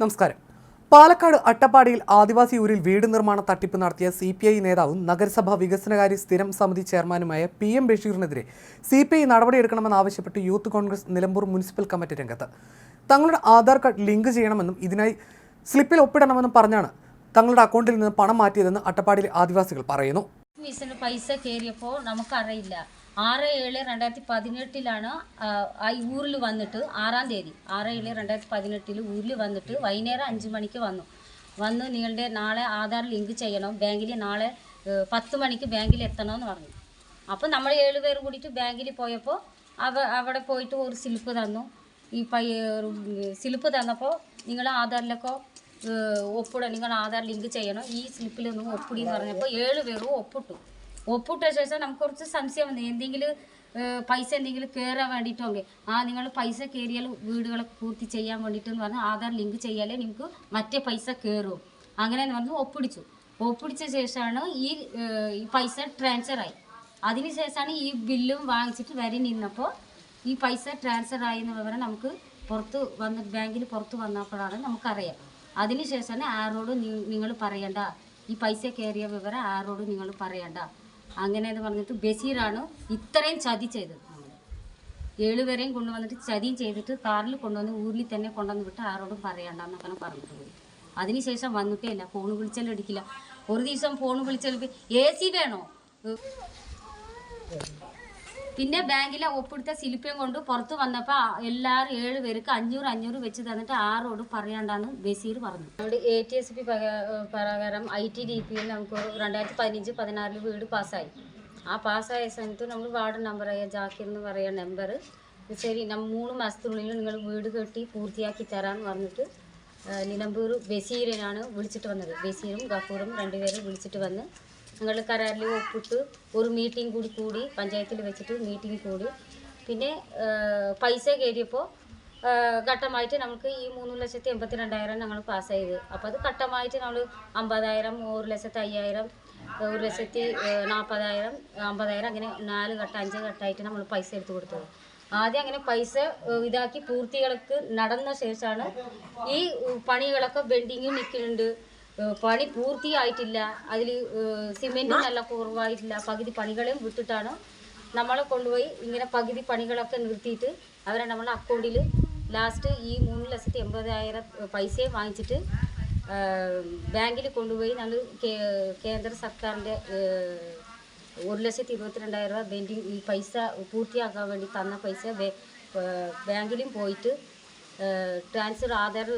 നമസ്കാരം. പാലക്കാട് അട്ടപ്പാടിയിൽ ആദിവാസി ഊരിൽ വീട് നിർമ്മാണ തട്ടിപ്പ് നടത്തിയ സി പി ഐ നേതാവും നഗരസഭാ വികസനകാര്യ സ്ഥിരം സമിതി ചെയർമാനുമായ പി എം ബഷീറിനെതിരെ C P I നടപടിയെടുക്കണമെന്നാവശ്യപ്പെട്ട് youth Congress Nilambur municipal committee രംഗത്ത്. തങ്ങളുടെ ആധാർ കാർഡ് ലിങ്ക് ചെയ്യണമെന്നും ഇതിനായി സ്ലിപ്പിൽ ഒപ്പിടണമെന്നും പറഞ്ഞാണ് തങ്ങളുടെ അക്കൗണ്ടിൽ നിന്ന് പണം മാറ്റിയതെന്ന് അട്ടപ്പാടിയിലെ ആദിവാസികൾ പറയുന്നു. മിസ്സിന് പൈസ കയറിയപ്പോൾ നമുക്കറിയില്ല. ആറ് ഏഴ് രണ്ടായിരത്തി പതിനെട്ടിലാണ് ആ ഊരിൽ വന്നിട്ട് ആറാം തീയതി. ആറ് ഏഴ് രണ്ടായിരത്തി പതിനെട്ടിൽ ഊരിൽ വന്നിട്ട് വൈകുന്നേരം അഞ്ച് മണിക്ക് വന്നു. വന്ന് നിങ്ങളുടെ നാളെ ആധാർ ലിങ്ക് ചെയ്യണം. ബാങ്കിൽ നാളെ പത്ത് മണിക്ക് ബാങ്കിൽ എത്തണമെന്ന് പറഞ്ഞു. അപ്പോൾ നമ്മൾ ഏഴ് പേർ കൂടിയിട്ട് ബാങ്കിൽ പോയപ്പോൾ അവ അവിടെ പോയിട്ട് ഒരു സ്ലിപ്പ് തന്നു. ഈ പൈ സ്ലിപ്പ് തന്നപ്പോൾ നിങ്ങൾ ആധാറിലൊക്കെ ഒപ്പിട. ആധാർ ലിങ്ക് ചെയ്യണം. ഈ സ്ലിപ്പിൽ സ്ലിപ്പിലൊന്നും ഒപ്പിടി എന്ന് പറഞ്ഞപ്പോൾ ഏഴ് പേരും ഒപ്പിട്ടു. ഒപ്പിട്ട ശേഷം നമുക്ക് കുറച്ച് സംശയം വന്നു. എന്തെങ്കിലും പൈസ എന്തെങ്കിലും കയറാൻ വേണ്ടിയിട്ടോങ്കെ ആ നിങ്ങൾ പൈസ കയറിയാൽ വീടുകളെ പൂർത്തി ചെയ്യാൻ വേണ്ടിയിട്ടെന്ന് പറഞ്ഞ് ആധാർ ലിങ്ക് ചെയ്യാലേ നിങ്ങൾക്ക് മറ്റേ പൈസ കയറും അങ്ങനെ എന്ന് പറഞ്ഞ് ഒപ്പിടിച്ചു. ഒപ്പിടിച്ച ശേഷമാണ് ഈ പൈസ ട്രാൻസ്ഫറായി അതിനുശേഷമാണ് ഈ ബില്ലും വാങ്ങിച്ചിട്ട് വരി നിന്നപ്പോൾ ഈ പൈസ ട്രാൻസ്ഫർ ആയി എന്ന് വിവരം നമുക്ക് പുറത്ത് വന്ന് ബാങ്കിൽ പുറത്ത് വന്നപ്പോഴാണ് നമുക്കറിയാം. അതിനുശേഷമാണ് ആരോട് നിങ്ങൾ പറയണ്ട. ഈ പൈസ കയറിയ വിവരം ആരോട് നിങ്ങൾ പറയണ്ട. അങ്ങനെ എന്ന് പറഞ്ഞിട്ട് ബഷീറാണ് ഇത്രയും ചതി ചെയ്തത്. ഏഴുപേരെയും കൊണ്ടുവന്നിട്ട് ചതിയും ചെയ്തിട്ട് കാറിൽ കൊണ്ടുവന്ന് ഊരിൽ തന്നെ കൊണ്ടുവന്ന് വിട്ട് ആരോടും പറയണ്ട എന്നൊക്കെ പറഞ്ഞിട്ട് പോയി അതിനുശേഷം വന്നിട്ടേ ഇല്ല. ഫോൺ വിളിച്ചാലും എടുക്കില്ല. ഒരു ദിവസം ഫോൺ വിളിച്ചാലും എ സി വേണോ? പിന്നെ ബാങ്കിലെ ഒപ്പിടുത്ത ശില്പിയും കൊണ്ട് പുറത്ത് വന്നപ്പോൾ എല്ലാവരും ഏഴ് പേർക്ക് അഞ്ഞൂറ് അഞ്ഞൂറ് വെച്ച് തന്നിട്ട് ആറോട് പറയണ്ടെന്ന് ബസീർ പറഞ്ഞു. നമ്മുടെ എ ടി എസ് പി പ്രകാരം ഐ ടി ഡി പിയിൽ നമുക്ക് രണ്ടായിരത്തി പതിനഞ്ച് പതിനാറിൽ വീട് പാസ്സായി. ആ പാസ്സായ സമയത്ത് നമ്മൾ വാർഡ് നമ്പറായ ജാക്കിർ എന്ന് പറയുന്ന നമ്പർ ശരി നമ്മൾ മൂന്ന് മാസത്തിനുള്ളിൽ നിങ്ങൾ വീട് കെട്ടി പൂർത്തിയാക്കി തരാമെന്ന് പറഞ്ഞിട്ട് നിലമ്പൂർ ബഷീറിനാണ് വിളിച്ചിട്ട് വന്നത്. ബസീറും ഗഫൂറും രണ്ടുപേരും വിളിച്ചിട്ട് വന്ന് ഞങ്ങൾ കരാറിൽ ഒപ്പിട്ട് ഒരു മീറ്റിംഗ് കൂടി കൂടി പഞ്ചായത്തിൽ വെച്ചിട്ട് മീറ്റിംഗ് കൂടി. പിന്നെ പൈസ കയറിയപ്പോൾ ഘട്ടമായിട്ട് നമുക്ക് ഈ മൂന്ന് ലക്ഷത്തി എൺപത്തി രണ്ടായിരം ഞങ്ങൾ പാസ്സായത് അപ്പോൾ അത് ഘട്ടമായിട്ട് നമ്മൾ അമ്പതായിരം ഒരു ലക്ഷത്തി അയ്യായിരം ഒരു ലക്ഷത്തി നാൽപ്പതായിരം അമ്പതായിരം അങ്ങനെ നാല് ഘട്ടം അഞ്ച് ഘട്ടമായിട്ട് നമ്മൾ പൈസ എടുത്തു കൊടുത്തത്. ആദ്യം അങ്ങനെ പൈസ ഇതാക്കി പൂർത്തികൾക്ക് നടന്ന ശേഷമാണ് ഈ പണികളൊക്കെ ബെൻഡിങ് നിൽക്കുന്നുണ്ട് പണി പൂർത്തിയായിട്ടില്ല. അതിൽ സിമെന്റ് നല്ല കുറവായിട്ടില്ല. പകുതി പണികളെയും വിട്ടിട്ടാണ് നമ്മളെ കൊണ്ടുപോയി ഇങ്ങനെ പകുതി പണികളൊക്കെ നിർത്തിയിട്ട് അവരെ നമ്മളെ അക്കൗണ്ടിൽ ലാസ്റ്റ് ഈ മൂന്ന് ലക്ഷത്തി എൺപതിനായിരം പൈസയും വാങ്ങിച്ചിട്ട് ബാങ്കിൽ കൊണ്ടുപോയി ഞങ്ങൾ കേന്ദ്ര സർക്കാരിന്റെ ഒരു ലക്ഷത്തി ഇരുപത്തിരണ്ടായിരം രൂപ ബെൻഡിങ് ഈ പൈസ പൂർത്തിയാക്കാൻ വേണ്ടി തന്ന പൈസ ബാങ്കിലും പോയിട്ട് ട്രാൻസ്ഫർ ആധാർ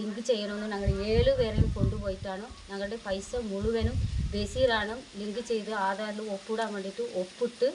ലിങ്ക് ചെയ്യണമെന്ന് ഞങ്ങൾ ഏഴ് പേരെയും കൊണ്ടുപോയിട്ടാണ്. ഞങ്ങളുടെ പൈസ മുഴുവനും ബഷീറാണ് ലിങ്ക് ചെയ്ത് ആധാറിൽ ഒപ്പിടാൻ വേണ്ടിയിട്ട് ഒപ്പിട്ട്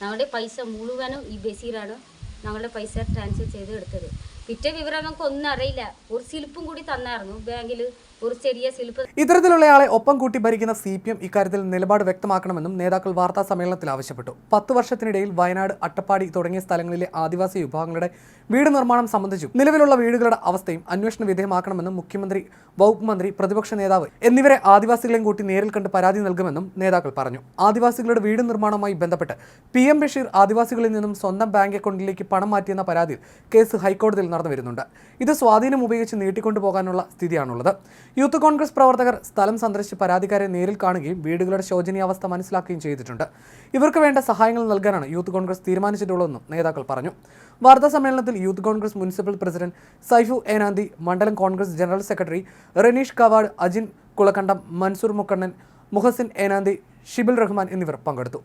ഞങ്ങളുടെ പൈസ മുഴുവനും ഈ ബഷീറാണ് ഞങ്ങളുടെ പൈസ ട്രാൻസ്ഫർ ചെയ്ത് എടുത്തത്. പിറ്റേ വിവരം ഞങ്ങൾക്ക് ഒന്നും അറിയില്ല. ഒരു സ്ലിപ്പും കൂടി തന്നായിരുന്നു. ബാങ്കിൽ ഒരു ആളെ ഒപ്പം കൂട്ടി ഭരിക്കുന്ന സി പി എം ഇക്കാര്യത്തിൽ നിലപാട് വ്യക്തമാക്കണമെന്നും നേതാക്കൾ വാർത്താ സമ്മേളനത്തിൽ ആവശ്യപ്പെട്ടു. പത്ത് വർഷത്തിനിടയിൽ വയനാട് അട്ടപ്പാടി തുടങ്ങിയ സ്ഥലങ്ങളിലെ ആദിവാസി വിഭാഗങ്ങളുടെ വീട് നിർമ്മാണം സംബന്ധിച്ചും നിലവിലുള്ള വീടുകളുടെ അവസ്ഥയും അന്വേഷണ വിധേയമാക്കണമെന്നും മുഖ്യമന്ത്രി വകുപ്പ് മന്ത്രി പ്രതിപക്ഷ നേതാവ് എന്നിവരെ ആദിവാസികളെയും കൂട്ടി നേരിൽ കണ്ട് പരാതി നൽകുമെന്നും നേതാക്കൾ പറഞ്ഞു. ആദിവാസികളുടെ വീട് നിർമ്മാണവുമായി ബന്ധപ്പെട്ട് പി എം ബഷീർ ആദിവാസികളിൽ നിന്നും സ്വന്തം ബാങ്ക് അക്കൗണ്ടിലേക്ക് പണം മാറ്റിയെന്ന പരാതിയിൽ കേസ് ഹൈക്കോടതിയിൽ നടന്നു വരുന്നുണ്ട് ഇത് സ്വാധീനം ഉപയോഗിച്ച് നീട്ടിക്കൊണ്ടുപോകാനുള്ള സ്ഥിതിയാണുള്ളത്. യൂത്ത് കോൺഗ്രസ് പ്രവർത്തകർ സ്ഥലം സന്ദർശിച്ച് പരാതിക്കാരെ നേരിൽ കാണുകയും വീടുകളുടെ ശോചനീയാവസ്ഥ മനസ്സിലാക്കുകയും ചെയ്തിട്ടുണ്ട്. ഇവർക്ക് വേണ്ട സഹായങ്ങൾ നൽകാനാണ് യൂത്ത് കോൺഗ്രസ് തീരുമാനിച്ചിട്ടുള്ളതെന്നും നേതാക്കൾ പറഞ്ഞു. വാർത്താ സമ്മേളനത്തിൽ youth Congress municipal president Saifu Enanthi മണ്ഡലം കോൺഗ്രസ് ജനറൽ സെക്രട്ടറി റനീഷ് കവാഡ് അജിൻ കുളക്കണ്ടം മൻസൂർ മുക്കണ്ണൻ മുഹസിൻ ഏനാന്തി ഷിബിൽ റഹ്മാൻ എന്നിവർ പങ്കെടുത്തു.